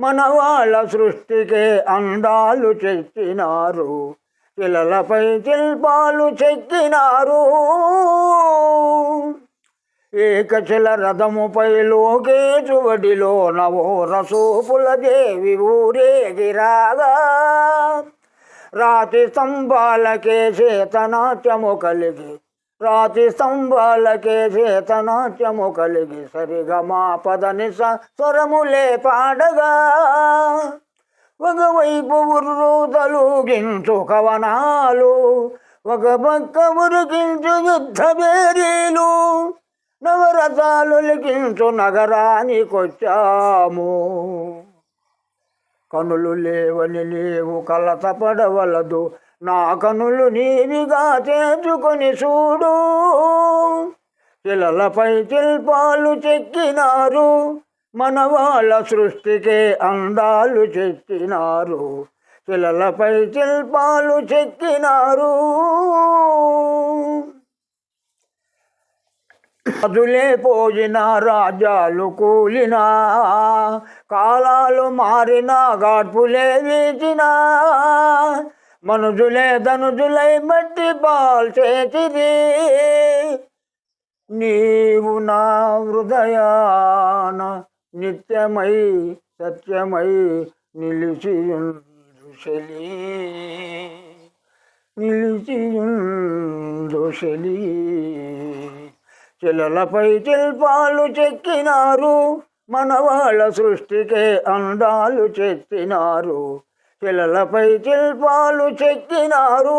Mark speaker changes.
Speaker 1: మన వాళ్ళ సృష్టికే అందాలు చెక్కినారు. పిల్లలపై శిల్పాలు చెక్కినారు. ఏకశిల రథముపై లోకేశువడిలో నవో రసూపుల దేవి ఊరేగిరాగా రాతి స్తంభాలకే చేతనాట్యము కలిగి రాతి స్తంభాలకే చేతనాట్యము కలిగి సరిగమా పదని స్వరములే పాడగా. ఒకవైపు ఉర్రూతలు గించు కవనాలు ఒక పక్క ఉరికించు యుద్ధ బేరీలు నవరథాలు లిఖించు నగరానికొచ్చాము కనులు లేవని లేవు కలత పడవలదు నా కనులు నీవిగా చేసుకొని చూడు. శిలలపై శిల్పాలు చెక్కినారు. మన వాళ్ళ సృష్టికే అందాలు చెక్కినారు. శిలలపై శిల్పాలు చెక్కినారు. రాజులే పోయిన రాజ్యాలు కూలినా. కాలాలు మారిన గాడ్పులే వీచినా. మనుజులే ధనుజులై మట్టి పాల్చేతిది నీవు నా హృదయాన నిత్యమై సత్యమై నిలిచియుందుశలి నిలిచియుందుశలి శిలలపై శిల్పాలు చెక్కినారు మన వాళ్ళ సృష్టికే అందాలు చెక్కినారు. పిల్లలపై శిల్పాలు చెక్కినారు.